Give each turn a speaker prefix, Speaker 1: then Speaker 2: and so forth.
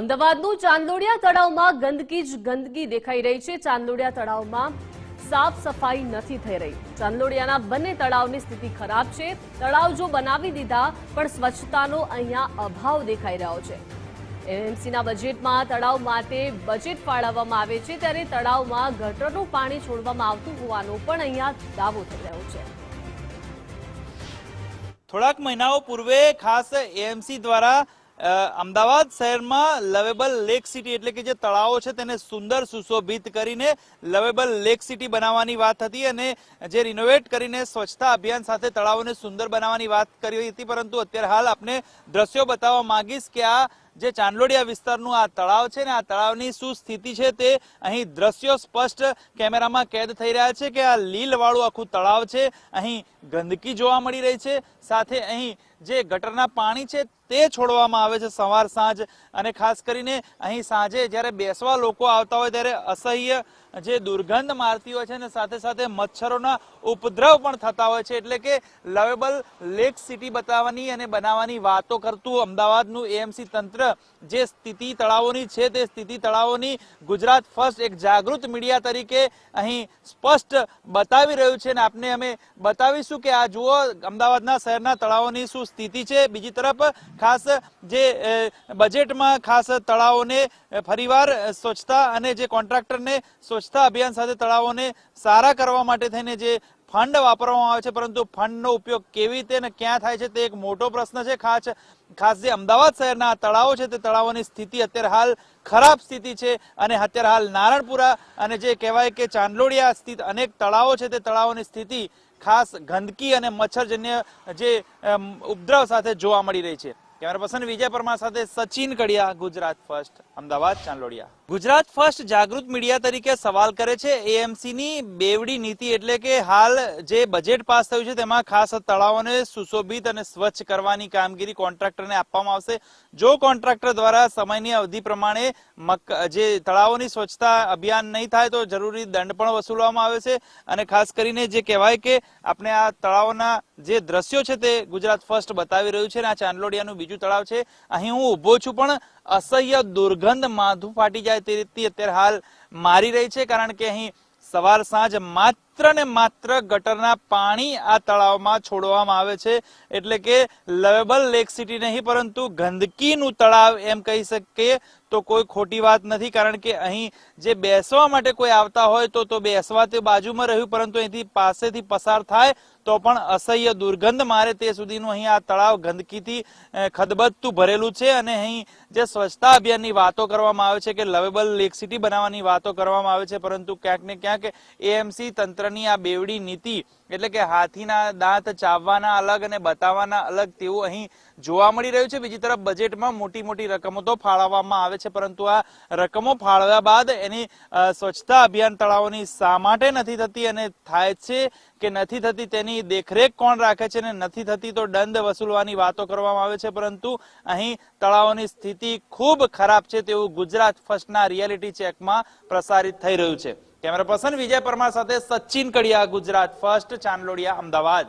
Speaker 1: અમદાવાદનું ચાંદલોડિયા તળાવમાં ગંદકી જ ગંદકી દેખાઈ રહી છે. ચાંદલોડિયા તળાવમાં સાફ સફાઈ નથી થઈ રહી. ચાંદલોડિયાના બંને તળાવની સ્થિતિ ખરાબ છે. તળાવ જો બનાવી દીધા, પણ સ્વચ્છતાનો અહીંયા અભાવ દેખાઈ રહ્યો છે. એમએમસીના બજેટમાં તળાવ માટે બજેટ ફાળવવામાં આવે છે, ત્યારે તળાવમાં ગટરનું પાણી છોડવામાં આવતું હોવાનો પણ અહીંયા દાવો થઈ રહ્યો છે.
Speaker 2: થોડાક મહિનાઓ પૂર્વે ખાસ એએમસી દ્વારા અમદાવાદ શહેરમાં લવેબલ લેક સિટી એટલે કે જે તળાવો છે તેને સુંદર સુશોભિત કરીને લવેબલ લેક સિટી બનાવવાની વાત હતી અને જે રિનોવેટ કરીને સ્વચ્છતા અભિયાન સાથે તળાવોને સુંદર બનાવવાની વાત કરી હતી, પરંતુ અત્યારે હાલ આપને દ્રશ્યો બતાવવા માંગીશ કે આ જે ચાંદલોડિયા વિસ્તારનું આ તળાવ છે ને આ તળાવની શું સ્થિતિ છે તે અહીં દ્રશ્યો સ્પષ્ટ કેમેરામાં કેદ થઈ રહ્યા છે કે આ લીલવાળું આખું તળાવ છે, અહીં ગંદકી જોવા મળી રહી છે. સાથે અહીં જે ગટરના પાણી છે તે છોડવામાં આવે છે સવાર સાંજ અને ખાસ કરીને અહીં સાંજે જ્યારે બેસવા લોકો આવતા હોય ત્યારે અસહ્ય જે દુર્ગંધ મારતી હોય છે ને સાથે સાથે મચ્છરોના ઉપદ્રવ પણ થતા હોય છે. એટલે કે લવેબલ લેક સિટી બતાવવાની અને બનાવવાની વાતો કરતું અમદાવાદનું એએમસી તંત્ર જે સ્થિતિ તળાવોની છે તે સ્થિતિ તળાવોની ગુજરાત ફર્સ્ટ એક જાગૃત મીડિયા તરીકે અહીં સ્પષ્ટ બતાવી રહ્યું છે અને આપને અમે બતાવીશું કે આ જુઓ, અમદાવાદના શહેરના તળાવોની શું સ્થિતિ છે. બીજી તરફ, ખાસ જે બજેટમાં ખાસ તળાવોને ફરીવાર સ્વચ્છતા અને જે કોન્ટ્રાક્ટરને સ્વચ્છતા અભિયાન સાથે તળાવોને સારા કરવા માટે થઈને જે ફંડ વાપરવામાં આવે છે, પરંતુ ફંડનો ઉપયોગ કેવી રીતે અને ક્યાં થાય છે તે એક મોટો પ્રશ્ન છે. ખાસ ખાસ જે અમદાવાદ શહેરના તળાવો છે, તે તળાવોની સ્થિતિ અત્યારે હાલ ખરાબ સ્થિતિ છે અને અત્યારે હાલ નારણપુરા અને જે કહેવાય કે ચાંદલોડિયા સ્થિત અનેક તળાવો છે, તે તળાવોની સ્થિતિ ખાસ ગંદકી અને મચ્છરજન્ય જે ઉપદ્રવ સાથે જોવા મળી રહી છે. કેમેરા પર્સન વિજય પરમાર સાથે સચિન કડિયા, ગુજરાત ફર્સ્ટ, અમદાવાદ, ચાંદલોડિયા. ગુજરાત ફર્સ્ટ જાગૃત મીડિયા તરીકે સવાલ કરે છે. એએમસી ની બેવડી નીતિ એટલે કે હાલ જે બજેટ પાસ થયું છે તેમાં ખાસ તળાવોને સુશોભિત અને સ્વચ્છ કરવાની કામગીરી કોન્ટ્રાક્ટરને આપવામાં આવશે. જો કોન્ટ્રાક્ટર દ્વારા સમયની અવધિ પ્રમાણે જે તળાવોની સ્વચ્છતા અભિયાન નહીં થાય તો જરૂરી દંડ પણ વસૂલવામાં આવે છે. અને ખાસ કરીને જે કહેવાય કે આપણે આ તળાવોના જે દ્રશ્યો છે તે ગુજરાત ફર્સ્ટ બતાવી રહ્યું છે અને આ ચાંદલોડિયાનું બીજું તળાવ છે. અહીં હું ઊભો છું પણ અસહ્ય દુર્ગંધ માથું ફાટી જાય તે રીતની અત્યારે હાલ મારી રહી છે કારણ કે અહીં સવાર સાંજ માત્ર ને માત્ર ગટરના પાણી આ તળાવમાં છોડવામાં આવે છે. એટલે કે લવેબલ લેક સિટી નહીં, પરંતુ ગંદકીનું તળાવ એમ કહી શકીએ તો કોઈ ખોટી વાત નથી. કારણ કે અહીં જે બેસવા માટે કોઈ આવતા હોય તો તો બેસવા તે બાજુમાં રહ્યું, પરંતુ અહીંથી પાસેથી પસાર થાય તો પણ અસહ્ય દુર્ગંધ મારે તે સુધીનું અહીં આ તળાવ ગંદકીથી ખદબદતું ભરેલું છે. અને અહીં જે સ્વચ્છતા અભિયાનની વાતો કરવામાં આવે છે કે લવેબલ લેક સિટી બનાવવાની વાતો કરવામાં આવે છે, પરંતુ ક્યાંક ને ક્યાંક એએમસી તંત્રની આ બેવડી નીતિ એટલે કે હાથીના દાંત ચાવવાના અલગ અને બતાવવાના અલગ તેવું અહીં જોવા મળી રહ્યું છે. બીજી તરફ બજેટમાં મોટી મોટી રકમો તો ફાળવવામાં આવે છે, પરંતુ આ રકમો ફાળવ્યા બાદ એની સ્વચ્છતા અભિયાન તળાવોની શા માટે નથી થતી અને થાય છે કે નથી થતી તેની દેખરેખ કોણ રાખે છે અને નથી થતી તો દંડ વસૂલવાની વાતો કરવામાં આવે છે, પરંતુ અહીં તળાવોની સ્થિતિ ખૂબ ખરાબ છે તેવું ગુજરાત ફર્સ્ટના રિયાલિટી ચેકમાં પ્રસારિત થઈ રહ્યું છે. કેમેરા પર્સન વિજય પરમાર સાથે સચિન કડિયા ગુજરાત. ફર્સ્ટ ચાંદલોડિયા અમદાવાદ.